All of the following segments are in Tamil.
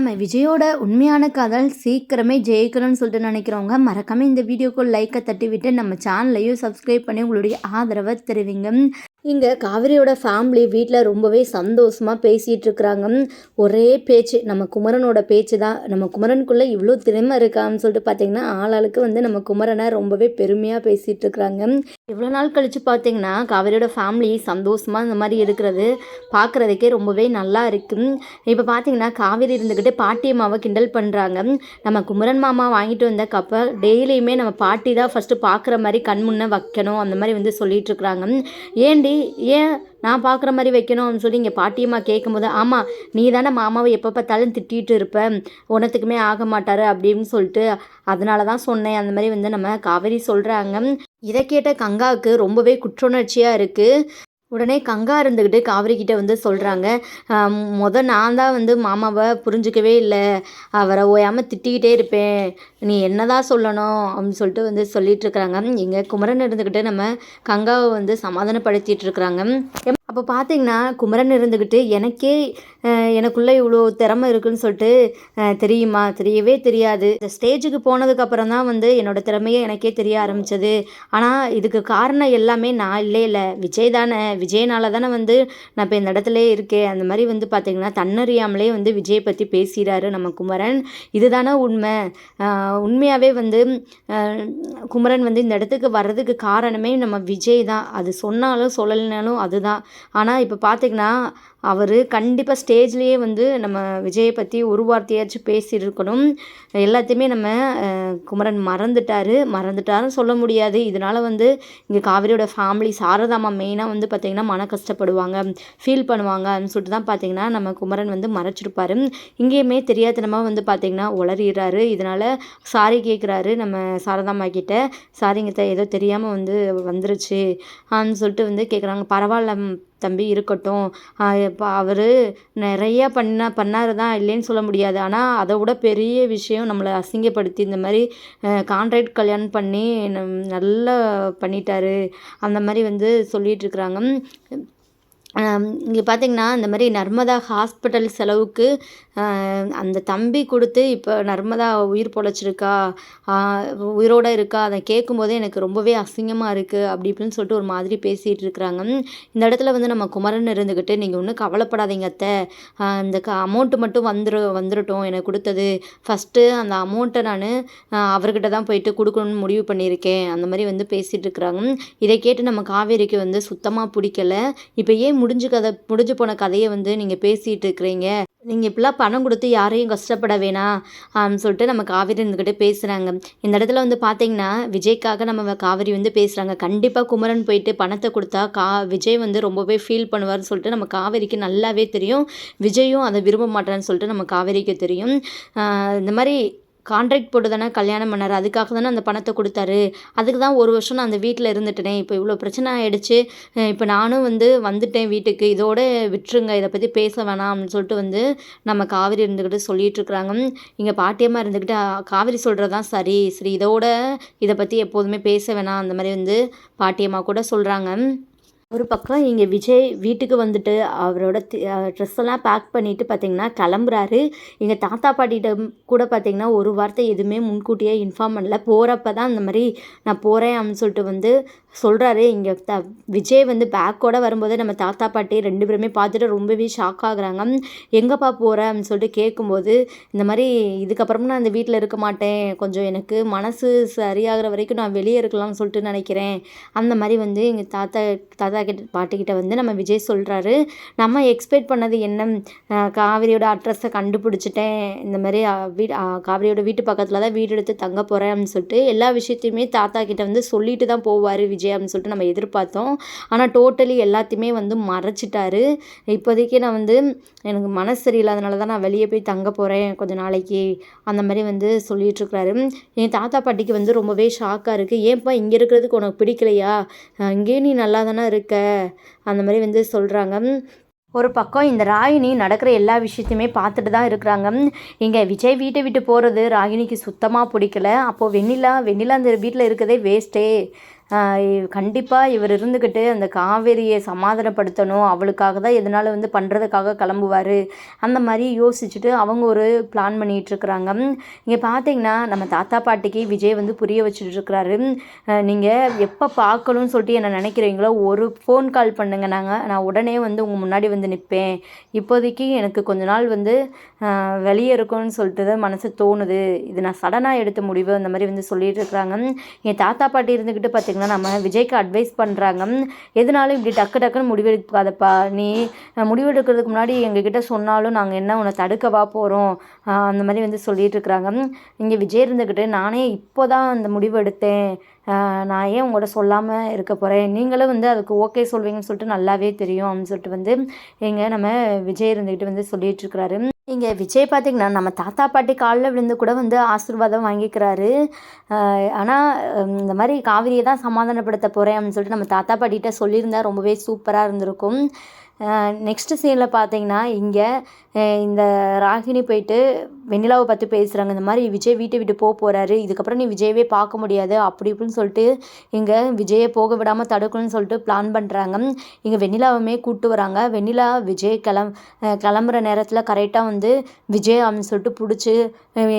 நம்ம விஜயோட உண்மையான காதல் சீக்கிரமே ஜெயிக்கணும்னு சொல்லிட்டு நினைக்கிறவங்க மறக்காமல் இந்த வீடியோக்கு லைக்கை தட்டி விட்டு நம்ம சேனலையும் சப்ஸ்கிரைப் பண்ணி உங்களுடைய ஆதரவை தெரிவிங்க. இங்கே காவிரியோட ஃபேமிலி வீட்டில் ரொம்பவே சந்தோஷமாக பேசிகிட்டு இருக்கிறாங்க. ஒரே பேச்சு நம்ம குமரனோட பேச்சு தான். நம்ம குமரனுக்குள்ளே இவ்வளோ திறமை இருக்கான்னு சொல்லிட்டு பார்த்தீங்கன்னா ஆளாளுக்கு வந்து நம்ம குமரனை ரொம்பவே பெருமையாக பேசிகிட்டு இருக்கிறாங்க. இவ்வளோ நாள் கழித்து பார்த்தீங்கன்னா காவிரியோட ஃபேமிலி சந்தோஷமாக இந்த மாதிரி இருக்கிறது பார்க்குறதுக்கே ரொம்பவே நல்லா இருக்குது இப்போ பார்த்தீங்கன்னா காவிரி இருந்துக்கிட்டு பாட்டி அம்மாவை கிண்டல் பண்ணுறாங்க நம்ம குமரன் மாமா வாங்கிட்டு வந்த கப்பை டெய்லியுமே நம்ம பாட்டி தான் ஃபஸ்ட்டு பார்க்குற மாதிரி கண் முன்னே வைக்கணும் அந்த மாதிரி வந்து சொல்லிகிட்டு இருக்கிறாங்க. ஏண்டி ஏன் நான் பார்க்குற மாதிரி வைக்கணும் அப்படின்னு சொல்லி இங்கே பாட்டியம்மா கேட்கும்போது ஆமாம் நீ தானே மாமாவை எப்போ பார்த்தாலும் திட்டிகிட்டு இருப்பேன் உனத்துக்குமே ஆக மாட்டார் அப்படின்னு சொல்லிட்டு அதனால தான் சொன்னேன். அந்த மாதிரி வந்து நம்ம காவேரி சொல்கிறாங்க இதை கேட்ட கங்காவுக்கு ரொம்பவே குற்றுணர்ச்சியாக இருக்குது உடனே கங்கா இருந்துக்கிட்டு காவிரி கிட்டே வந்து சொல்கிறாங்க மொதல் நான் தான் வந்து மாமாவை புரிஞ்சுக்கவே இல்லை. அவரை ஓயாமல் திட்டிக்கிட்டே இருப்பேன். நீ என்னதான் சொல்லணும்? அப்படின்னு சொல்லிட்டு வந்து சொல்லிட்டு இருக்கிறாங்க. இங்கே குமரன் இருந்துக்கிட்டு நம்ம கங்காவை வந்து சமாதானப்படுத்திட்டு இருக்கிறாங்க. அப்போ பார்த்தீங்கன்னா குமரன் இருந்துக்கிட்டு எனக்கே எனக்குள்ளே இவ்வளோ திறமை இருக்குன்னு சொல்லிட்டு தெரியுமா? தெரியவே தெரியாது. இந்த ஸ்டேஜுக்கு போனதுக்கப்புறம் தான் வந்து என்னோடய திறமையே எனக்கே தெரிய ஆரம்பித்தது ஆனால் இதுக்கு காரணம் எல்லாமே நான் இல்லை இல்லை. விஜய் தானே. விஜய்னால தானே வந்து நான் இப்போ இந்த இடத்துல இருக்கேன். அந்த மாதிரி வந்து பார்த்திங்கன்னா தன்னறியாமலே வந்து விஜயை பற்றி பேசுகிறாரு நம்ம குமரன். இதுதானே உண்மை. உண்மையாகவே வந்து குமரன் வந்து இந்த இடத்துக்கு வர்றதுக்கு காரணமே நம்ம விஜய் தான். அது சொன்னாலும் சொல்லலைனாலும் அதுதான். ஆனால் இப்போ பார்த்திங்கன்னா அவர் கண்டிப்பாக ஸ்டேஜ்லேயே வந்து நம்ம விஜயை பற்றி ஒரு வார்த்தையாச்சும் பேசியிருக்கணும். எல்லாத்தையுமே நம்ம குமரன் மறந்துட்டார். மறந்துட்டாருன்னு சொல்ல முடியாது. இதனால் வந்து இங்கே காவிரியோட ஃபேமிலி சாரதாமா மெயினாக வந்து பார்த்திங்கன்னா மன கஷ்டப்படுவாங்க ஃபீல் பண்ணுவாங்க அப்படின்னு சொல்லிட்டு தான் பார்த்திங்கன்னா நம்ம குமரன் வந்து மறைச்சிருப்பார். இங்கேயுமே தெரியாதனமாக வந்து பார்த்திங்கன்னா உளறிடுறாரு. இதனால் சாரி கேட்குறாரு நம்ம சாரதாமா கிட்ட. சாரிங்கிட்ட ஏதோ தெரியாமல் வந்து வந்துருச்சு அப்படின்னு சொல்லிட்டு வந்து கேட்குறாங்க பரவாயில்ல தம்பி இருக்கட்டும். இப்போ அவர் நிறையா பண்ண பண்ணார் தான் இல்லைன்னு சொல்ல முடியாது. ஆனால் அதை விட பெரிய விஷயம் நம்மளை அசிங்கப்படுத்தி இந்த மாதிரி கான்ட்ராக்ட் கல்யாணம் பண்ணி நல்லா பண்ணிட்டாரு. அந்த மாதிரி வந்து சொல்லிகிட்ருக்குறாங்க இங்கே பார்த்தீங்கன்னா இந்த மாதிரி நர்மதா ஹாஸ்பிட்டல் செலவுக்கு அந்த தம்பி கொடுத்து இப்போ நர்மதா உயிர் பொழைச்சிருக்கா உயிரோடு இருக்கா அதை கேட்கும்போதே எனக்கு ரொம்பவே அசிங்கமாக இருக்குது அப்படி இப்படின்னு சொல்லிட்டு ஒரு மாதிரி பேசிகிட்டு இருக்கிறாங்க. இந்த இடத்துல வந்து நம்ம குமரன் இருந்துக்கிட்டு நீங்கள் ஒன்றும் கவலைப்படாதீங்க அத்தை. இந்த க அமௌண்ட்டு மட்டும் வந்துரு வந்துடட்டும் எனக்கு கொடுத்தது ஃபஸ்ட்டு அந்த அமௌண்ட்டை நான் அவர்கிட்ட தான் போயிட்டு கொடுக்கணும்னு முடிவு பண்ணியிருக்கேன். அந்த மாதிரி வந்து பேசிகிட்டு இருக்கிறாங்க. இதை கேட்டு நம்ம காவேரிக்கு வந்து சுத்தமாக பிடிக்கல. இப்போ ஏன் முடிஞ்சு கதை முடிஞ்சு போன கதையை வந்து நீங்கள் பேசிகிட்டு இருக்கிறீங்க. நீங்கள் இப்படிலாம் பணம் கொடுத்து யாரையும் கஷ்டப்பட வேணாம் அப்படின்னு சொல்லிட்டு நம்ம காவேரி இருந்துக்கிட்டே பேசுகிறாங்க இந்த இடத்துல வந்து பார்த்தீங்கன்னா விஜய்க்காக நம்ம காவேரி வந்து பேசுகிறாங்க கண்டிப்பாக குமரன் போயிட்டு பணத்தை கொடுத்தா கா விஜய் வந்து ரொம்பவே ஃபீல் பண்ணுவார்னு சொல்லிட்டு நம்ம காவேரிக்கு நல்லாவே தெரியும். விஜயும் அதை விரும்ப மாட்டான்னு சொல்லிட்டு நம்ம காவேரிக்கு தெரியும். இந்த மாதிரி கான்ட்ராக்ட் போட்டு தானே கல்யாணம் பண்ணார். அதுக்காக தானே அந்த பணத்தை கொடுத்தாரு. அதுக்கு தான் ஒரு வருஷம் நான் அந்த வீட்டில் இருந்துட்டேனே. இப்போ இவ்வளோ பிரச்சனை ஆகிடுச்சு இப்போ நானும் வந்து வந்துட்டேன் வீட்டுக்கு. இதோட விட்டுருங்க. இதை பற்றி பேச வேணாம் அப்படின்னு சொல்லிட்டு வந்து நம்ம காவிரி இருந்துக்கிட்டு சொல்லிகிட்ருக்குறாங்க இங்கே பாட்டியமாக இருந்துக்கிட்டு காவிரி சொல்கிறது தான் சரி. சரி இதோட இதை பற்றி எப்போதுமே பேச வேணாம். அந்த மாதிரி வந்து பாட்டியம்மா கூட சொல்கிறாங்க ஒரு பக்கம் இங்கே விஜய் வீட்டுக்கு வந்துட்டு அவரோட ட்ரெஸ் எல்லாம் பேக் பண்ணிவிட்டு பார்த்தீங்கன்னா கிளம்புறாரு. எங்கள் தாத்தா பாட்டிகிட்ட கூட பார்த்தீங்கன்னா ஒரு வார்த்தை எதுவுமே முன்கூட்டியே இன்ஃபார்ம் பண்ணல. போகிறப்ப தான் அந்த மாதிரி நான் போகிறேன் அப்படின்னு சொல்லிட்டு வந்து சொல்கிறாரு இங்கே த விஜய் வந்து பேக்கோட வரும்போது நம்ம தாத்தா பாட்டி ரெண்டு பேருமே பார்த்துட்டு ரொம்பவே ஷாக் ஆகுறாங்க. எங்கேப்பா போகிற அப்படின்னு சொல்லிட்டு கேட்கும்போது இந்த மாதிரி இதுக்கப்புறமும் நான் அந்த வீட்டில் இருக்க மாட்டேன். கொஞ்சம் எனக்கு மனசு சரியாகிற வரைக்கும் நான் வெளியே இருக்கலாம்னு சொல்லிட்டு நினைக்கிறேன். அந்த மாதிரி வந்து எங்கள் தாத்தா தாத்தா கிட்ட பாட்டிக்கிட்ட வந்து நம்ம விஜய் சொல்கிறாரு நம்ம எக்ஸ்பெக்ட் பண்ணது என்ன? காவிரியோட அட்ரஸை கண்டுபிடிச்சிட்டேன். இந்த மாதிரி வீ காவிரியோட வீட்டு பக்கத்தில் தான் வீடு எடுத்து தங்க போகிறேன் அப்படின்னு சொல்லிட்டு எல்லா விஷயத்தையுமே தாத்தா கிட்ட வந்து சொல்லிட்டு தான் போவார் விஜய் அப்படின்னு சொல்லிட்டு நம்ம எதிர்பார்த்தோம். ஆனால் டோட்டலி எல்லாத்தையுமே வந்து மறைச்சிட்டாரு. இப்போதைக்கு நான் வந்து எனக்கு மனசு சரியில்லாதனால தான் நான் வெளியே போய் தங்க போகிறேன் கொஞ்சம் நாளைக்கு அந்த மாதிரி வந்து சொல்லிகிட்ருக்கிறாரு என் தாத்தா பாட்டிக்கு வந்து ரொம்பவே ஷாக்காக இருக்குது ஏன்ப்பா இங்கே இருக்கிறதுக்கு உனக்கு பிடிக்கலையா? இங்கேயே நீ நல்லா தானே இருக்கு? அந்த மாதிரி வந்து சொல்கிறாங்க ஒரு பக்கம் இந்த ராகினி நடக்கிற எல்லா விஷயத்தையுமே பார்த்துட்டு தான் இருக்கிறாங்க. இங்கே விஜய் வீட்டை விட்டு போகிறது ராகினிக்கு சுத்தமாக பிடிக்கல. அப்போது வெண்ணிலா வெண்ணிலா அந்த வீட்டில் இருக்கிறதே வேஸ்ட்டே கண்டிப்பாக இவர் இருந்துக்கிட்டு அந்த காவேரியை சமாதானப்படுத்தணும். அவளுக்காக தான் எதனால் வந்து பண்ணுறதுக்காக கிளம்புவார் அந்த மாதிரி யோசிச்சுட்டு அவங்க ஒரு பிளான் பண்ணிகிட்ருக்குறாங்க இங்கே பார்த்தீங்கன்னா நம்ம தாத்தா பாட்டிக்கு விஜய் வந்து புரிய வச்சுட்ருக்கிறாரு நீங்கள் எப்போ பார்க்கணும்னு சொல்லிட்டு என்ன நினைக்கிறீங்களோ ஒரு ஃபோன் கால் பண்ணுங்க. நாங்கள் நான் உடனே வந்து உங்கள் முன்னாடி வந்து நிற்பேன் இப்போதைக்கு எனக்கு கொஞ்ச நாள் வந்து வெளியே இருக்கும்னு சொல்லிட்டு தான் மனசு தோணுது. இது நான் சடனாக எடுத்த முடிவு அந்த மாதிரி வந்து சொல்லிட்டு இருக்கிறாங்க என் தாத்தா பாட்டி இருந்துக்கிட்டு பார்த்திங்கன்னா நம்ம விஜய்க்கு அட்வைஸ் பண்ணுறாங்க எதனாலும் இப்படி டக்கு டக்குன்னு முடிவெடுக்காதப்பா. நீ முடிவெடுக்கிறதுக்கு முன்னாடி எங்ககிட்ட சொன்னாலும் நாங்கள் என்ன உன்னை தடுக்கவா போகிறோம் அந்த மாதிரி வந்து சொல்லிட்டு இருக்கிறாங்க. இங்கே விஜய் இருந்துக்கிட்டு நானே இப்போ தான் அந்த முடிவு எடுத்தேன். நான் ஏன் உங்கள்கிட்ட சொல்லாமல் இருக்க போகிறேன் நீங்களும் வந்து அதுக்கு ஓகே சொல்வீங்கன்னு சொல்லிட்டு நல்லாவே தெரியும் அப்படின்னு சொல்லிட்டு வந்து இங்கே நம்ம விஜய் இருந்துக்கிட்டு வந்து சொல்லிட்டு இருக்கிறாரு. இங்கே விஜய் பார்த்திங்கன்னா நம்ம தாத்தா பாட்டி காலில் விழுந்து கூட வந்து ஆசீர்வாதம் வாங்கிக்கிறாரு. ஆனால் இந்த மாதிரி காவிரியை தான் சமாதானப்படுத்த போகிறேன் அப்படின்னு சொல்லிட்டு நம்ம தாத்தா பாட்டிகிட்ட சொல்லியிருந்தா ரொம்பவே சூப்பராக இருந்திருக்கும். நெக்ஸ்ட்டு சீனில் பார்த்தீங்கன்னா இங்கே இந்த ராகினி போயிட்டு வெண்ணிலாவை பற்றி பேசுகிறாங்க இந்த மாதிரி விஜய் வீட்டை விட்டு போக போகிறாரு இதுக்கப்புறம் நீ விஜயவே பார்க்க முடியாது. அப்படி இப்படின்னு சொல்லிட்டு இங்கே விஜயை போக விடாமல் தடுக்கணும்னு சொல்லிட்டு பிளான் பண்ணுறாங்க இங்கே வெண்ணிலாவுமே கூப்பிட்டு வராங்க. வெண்ணிலா விஜய் கிளம் கிளம்புற நேரத்தில் கரெக்டாக வந்து விஜய் அப்படின்னு சொல்லிட்டு பிடிச்சி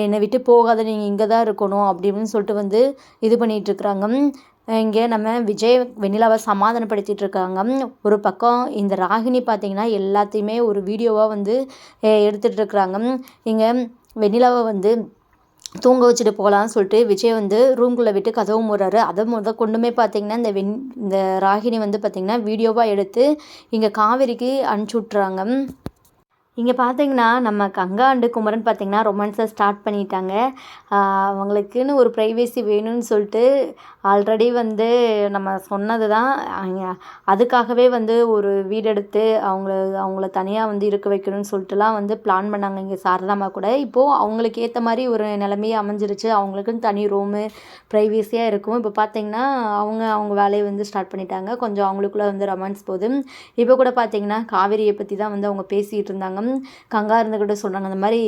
என்னை விட்டு போகாத. நீங்கள் இங்கே தான் இருக்கணும். அப்படி இப்படின்னு சொல்லிட்டு வந்து இது பண்ணிகிட்ருக்குறாங்க இங்கே நம்ம விஜய் வெண்ணிலாவை சமாதானப்படுத்திட்டு இருக்காங்க ஒரு பக்கம் இந்த ராகினி பார்த்திங்கன்னா எல்லாத்தையுமே ஒரு வீடியோவாக வந்து எடுத்துகிட்டு இருக்கிறாங்க இங்கே வெண்ணிலாவை வந்து தூங்க வச்சுட்டு போகலான்னு சொல்லிட்டு விஜய் வந்து ரூம்குள்ளே விட்டு கதவு மூடுறாரு. அதை முத கொண்டுமே பார்த்திங்கன்னா இந்த வெண் இந்த ராகினி வந்து பார்த்திங்கன்னா வீடியோவாக எடுத்து இங்கே காவேரிக்கு அனுப்பிச்சி விட்றாங்க இங்கே பார்த்தீங்கன்னா நம்ம கங்கா அண்டு குமரன் பார்த்திங்கன்னா ரொமான்ஸை ஸ்டார்ட் பண்ணிட்டாங்க. அவங்களுக்குன்னு ஒரு ப்ரைவேசி வேணும்னு சொல்லிட்டு ஆல்ரெடி வந்து நம்ம சொன்னது தான் அதுக்காகவே வந்து ஒரு வீடு எடுத்து அவங்கள அவங்கள தனியாக வந்து இருக்க வைக்கணும்னு சொல்லிட்டுலாம் வந்து பிளான் பண்ணாங்க. இங்கே சாரதாம்மா கூட. இப்போது அவங்களுக்கு ஏற்ற மாதிரி ஒரு நிலமையே அமைஞ்சிருச்சு. அவங்களுக்குன்னு தனி ரூமு ப்ரைவேசியாக இருக்கும். இப்போ பார்த்தீங்கன்னா அவங்க அவங்க வேலையை வந்து ஸ்டார்ட் பண்ணிட்டாங்க. கொஞ்சம் அவங்களுக்குள்ளே வந்து ரொமான்ஸ் போகுது. இப்போ கூட பார்த்தீங்கன்னா காவேரியை பற்றி தான் வந்து அவங்க பேசிகிட்டு இருந்தாங்க. கங்கா இருந்துக்கிட்ட சொல்கிறாங்க அந்த மாதிரி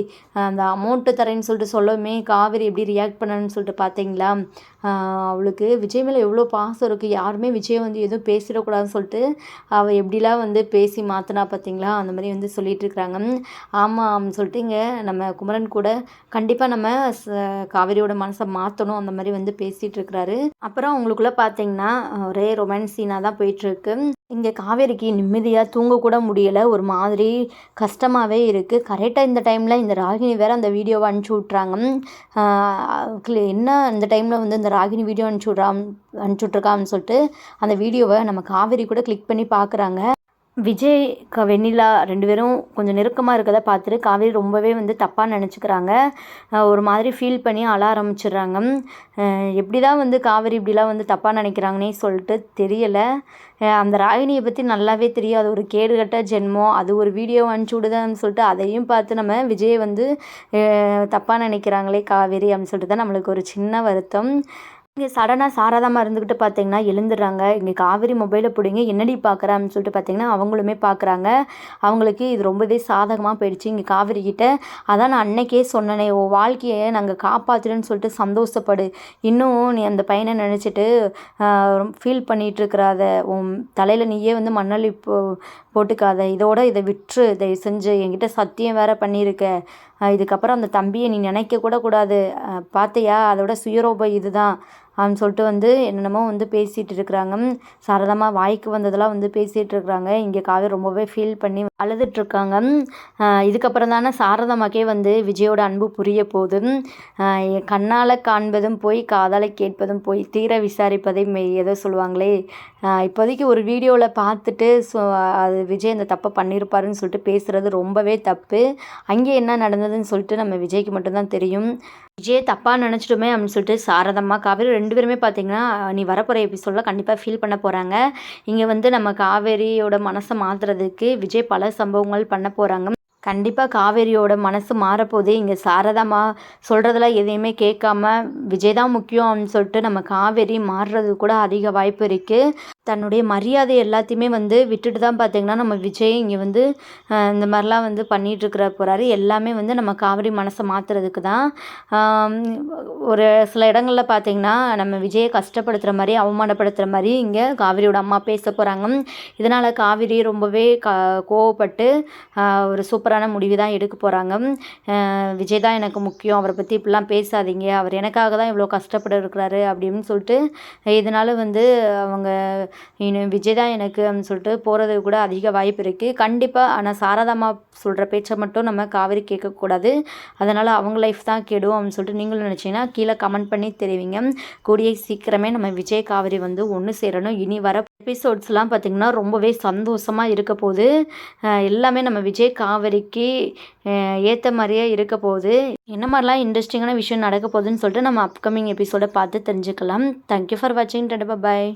அந்த அமௌண்ட்டு தரேன்னு சொல்லிட்டு சொல்லவுமே காவேரி எப்படி ரியாக்ட் பண்ணணும்னு சொல்லிட்டு பார்த்தீங்களா அவளுக்கு விஜய் மேலே எவ்வளோ பாசம் இருக்குது யாருமே விஜய் வந்து எதுவும் பேசிடக்கூடாதுன்னு சொல்லிட்டு அவள் எப்படிலாம் வந்து பேசி மாற்றினா பார்த்தீங்களா அந்த மாதிரி வந்து சொல்லிகிட்டு இருக்கிறாங்க ஆமாம் சொல்லிட்டு இங்கே நம்ம குமரன் கூட கண்டிப்பாக நம்ம காவேரியோட மனசை மாற்றணும் அந்த மாதிரி வந்து பேசிகிட்டு இருக்கிறாரு அப்புறம் அவங்களுக்குள்ளே பார்த்தீங்கன்னா ஒரே ரொமான்ஸ் சீனாக தான் போயிட்டுருக்கு இங்கே காவேரிக்கு நிம்மதியாக தூங்கக்கூட முடியலை. ஒரு மாதிரி கஷ்டமாகவே இருக்குது கரெக்டாக இந்த டைமில் இந்த ராகினி வேறு அந்த வீடியோவை அனுப்பிச்சி விட்றாங்க என்ன இந்த டைமில் வந்து இந்த ராகினி வீடியோ அனுப்பிச்சி விட்றான் அனுப்பிச்சி விட்ருக்கான்னு சொல்லிட்டு அந்த வீடியோவை நம்ம காவேரி கூட கிளிக் பண்ணி பார்க்குறாங்க விஜய் க வெண்ணிலா ரெண்டு பேரும் கொஞ்சம் நெருக்கமாக இருக்கிறத பார்த்துட்டு காவேரி ரொம்பவே வந்து தப்பாக நினச்சிக்கிறாங்க. ஒரு மாதிரி ஃபீல் பண்ணி அழ ஆரம்பிச்சிடுறாங்க. எப்படி தான் வந்து காவேரி இப்படிலாம் வந்து தப்பாக நினைக்கிறாங்கன்னே சொல்லிட்டு தெரியலை. அந்த ராகினியை பற்றி நல்லாவே தெரியும். அது ஒரு கேடுகட்ட ஜென்மம். அது ஒரு வீடியோ அனுப்பிச்சி விடுதான்னு சொல்லிட்டு அதையும் பார்த்து நம்ம விஜயை வந்து தப்பாக நினைக்கிறாங்களே காவேரி அப்படின்னு சொல்லிட்டு தான் நம்மளுக்கு ஒரு சின்ன வருத்தம். இங்கே சடனாக சாரதாமா இருந்துக்கிட்டு பார்த்தீங்கன்னா எழுந்துடுறாங்க. இங்கே காவேரி மொபைலை பிடிங்க என்னடி பார்க்குறான்னு அப்படின்னு சொல்லிட்டு பார்த்தீங்கன்னா அவங்களுமே பார்க்குறாங்க அவங்களுக்கு இது ரொம்பவே சாதகமாக போயிடுச்சு. இங்கே காவேரி கிட்ட அதான் நான் அன்னைக்கே சொன்னனே உன் வாழ்க்கையை நாங்கள் காப்பாற்றுறேன்னு சொல்லிட்டு சந்தோஷப்படு. இன்னும் நீ அந்த பையனை நினச்சிட்டு ஃபீல் பண்ணிகிட்ருக்குறாத உன் தலையில் நீயே வந்து மண்ணள்ளி போ போட்டுக்காத. இதோட இதை விட்டுரு. தயவு செஞ்சு என்கிட்ட சத்தியம் வேற பண்ணியிருக்க. இதுக்கப்புறம் அந்த தம்பியை நீ நினைக்க கூட கூடாது பார்த்தியா அதோட சுயரூபம் இதுதான். அப்படின்னு சொல்லிட்டு வந்து என்னென்னமோ வந்து பேசிகிட்டு இருக்கிறாங்க. சாரதாமா வாய்க்கு வந்ததெல்லாம் வந்து பேசிகிட்டு இருக்கிறாங்க. இங்கே காவே ரொம்பவே ஃபீல் பண்ணி அழுதுட்ருக்காங்க இதுக்கப்புறம் தானே சாரதாமாக்கே வந்து விஜயோட அன்பு புரிய போகுது. கண்ணால் காண்பதும் போய் காதால் கேட்பதும் போய் தீர விசாரிப்பதை மெய் ஏதோ சொல்லுவாங்களே. இப்போதைக்கு ஒரு வீடியோவில் பார்த்துட்டு ஸோ அது விஜய் அந்த தப்பை பண்ணியிருப்பாருன்னு சொல்லிட்டு பேசுகிறது ரொம்பவே தப்பு. அங்கே என்ன நடந்ததுன்னு சொல்லிட்டு நம்ம விஜய்க்கு மட்டும்தான் தெரியும். விஜய் தப்பாக நினச்சிட்டோமே அப்படின்னு சொல்லிட்டு சாரதம்மா காவேரி ரெண்டு பேருமே பார்த்தீங்கன்னா நீ வரப்போகிற எபிசோடில் கண்டிப்பாக ஃபீல் பண்ண போகிறாங்க இங்கே வந்து நம்ம காவேரியோட மனசை மாற்றுறதுக்கு விஜய் பல சம்பவங்கள் பண்ண போகிறாங்க கண்டிப்பாக காவேரியோட மனசு மாறப்போகுது. இங்கே சாரதாமா சொல்கிறதெல்லாம் எதையுமே கேட்காம விஜய் தான் முக்கியம் அப்படின்னு சொல்லிட்டு நம்ம காவேரி மாறுறது கூட அதிக வாய்ப்பு இருக்குது தன்னுடைய மரியாதை எல்லாத்தையுமே வந்து விட்டுட்டு தான் பார்த்திங்கன்னா நம்ம விஜய் இங்கே வந்து இந்த மாதிரிலாம் வந்து பண்ணிகிட்ருக்கிற போகிறாரு எல்லாமே வந்து நம்ம காவிரி மனசை மாற்றுறதுக்கு தான். ஒரு சில இடங்களில் பார்த்திங்கன்னா நம்ம விஜயை கஷ்டப்படுத்துகிற மாதிரி அவமானப்படுத்துகிற மாதிரி இங்கே காவிரியோட அம்மா பேச போகிறாங்க இதனால் காவிரி ரொம்பவே க கோவப்பட்டு ஒரு சூப்பராக தவறான முடிவு தான் எடுக்க போகிறாங்க விஜய் தான் எனக்கு முக்கியம். அவரை பற்றி இப்படிலாம் பேசாதீங்க. அவர் எனக்காக தான் இவ்வளோ கஷ்டப்பட இருக்கிறாரு அப்படின்னு சொல்லிட்டு இதனால் வந்து அவங்க விஜய் தான் எனக்கு அப்படின்னு சொல்லிட்டு போகிறது கூட அதிக வாய்ப்பு இருக்குது கண்டிப்பாக ஆனால் சாரதாமா சொல்கிற பேச்சை மட்டும் நம்ம காவிரி கேட்கக்கூடாது அதனால் அவங்க லைஃப் தான் கெடும் அப்படின்னு சொல்லிட்டு நீங்களும் நினச்சிங்கன்னா கீழே கமெண்ட் பண்ணி தெரிவிங்க. கூடிய சீக்கிரமே நம்ம விஜய் காவிரி வந்து ஒன்று சேரணும். இனி வர எபிசோட்ஸ்லாம் பார்த்திங்கன்னா ரொம்பவே சந்தோஷமாக இருக்க போது எல்லாமே நம்ம விஜய் காவிரிக்கு ஏற்ற மாதிரியே இருக்க போகுது. என்ன மாதிரிலாம் இன்ட்ரெஸ்டிங்கான விஷயம் நடக்க போகுதுன்னு சொல்லிட்டு நம்ம அப்கமிங் எபிசோடை பார்த்து தெரிஞ்சுக்கலாம். தேங்க்யூ ஃபார் வாட்சிங் டெட் பாய்